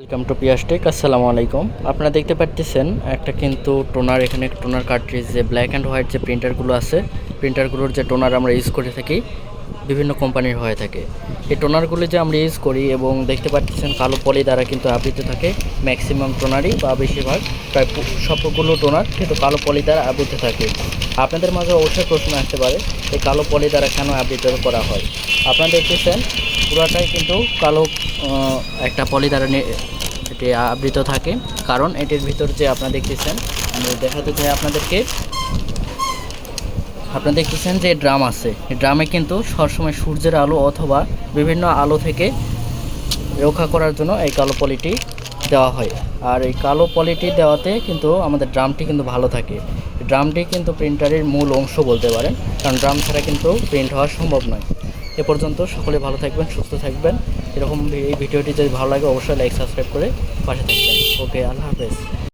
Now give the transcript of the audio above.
Welcome to পিয়াসটেক আসসালামু আলাইকুম। আপনারা দেখতে পাচ্ছেন একটা কিন্তু টোনার, এখানে টোনার কার্ট্রিজ যে ব্ল্যাক অ্যান্ড হোয়াইট যে প্রিন্টারগুলো আছে প্রিন্টারগুলোর যে টোনার আমরা ইউজ করে থাকি, বিভিন্ন কোম্পানির হয়ে থাকে। এই টোনারগুলো যে আমরা ইউজ করি এবং দেখতে পাচ্ছেন কালো পলি দ্বারা কিন্তু আবৃত থাকে ম্যাক্সিমাম টোনারই বা বেশিরভাগ, প্রায় সবগুলো টোনার কিন্তু কালো পলি দ্বারা আবৃত থাকে। আপনাদের মাঝে অবশ্যই প্রশ্ন আসতে পারে, এই কালো পলি দ্বারা কেন আবৃত করা হয়? আপনারা দেখতেছেন, পুরাটাই কিন্তু কালো একটা পলি দ্বারা নি- এটি আবৃত থাকে। কারণ এটির ভিতর যে আপনারা দেখতেছেন, আমি দেখাতে চাই আপনাদেরকে। আপনারা দেখতেছেন যে ড্রাম আছে। ড্রামে কিন্তু সবসময় সূর্যের আলো অথবা বিভিন্ন আলো থেকে রক্ষা করার জন্য এই কালো পলিটি দেওয়া হয়। আর এই কালো পলিটি দেওয়াতে কিন্তু আমাদের ড্রামটি কিন্তু ভালো থাকে। ড্রামটি কিন্তু প্রিন্টারের মূল অংশ বলতে পারেন। কারণ ড্রাম ছাড়া কিন্তু প্রিন্ট হওয়া সম্ভব নয়। এ পর্যন্ত। সকলে ভালো থাকবেন, সুস্থ থাকবেন। এরকম এই ভিডিওটি যদি ভালো লাগে, অবশ্যই লাইক সাবস্ক্রাইব করে পাশে থাকবেন। ওকে, আল্লাহ হাফেজ।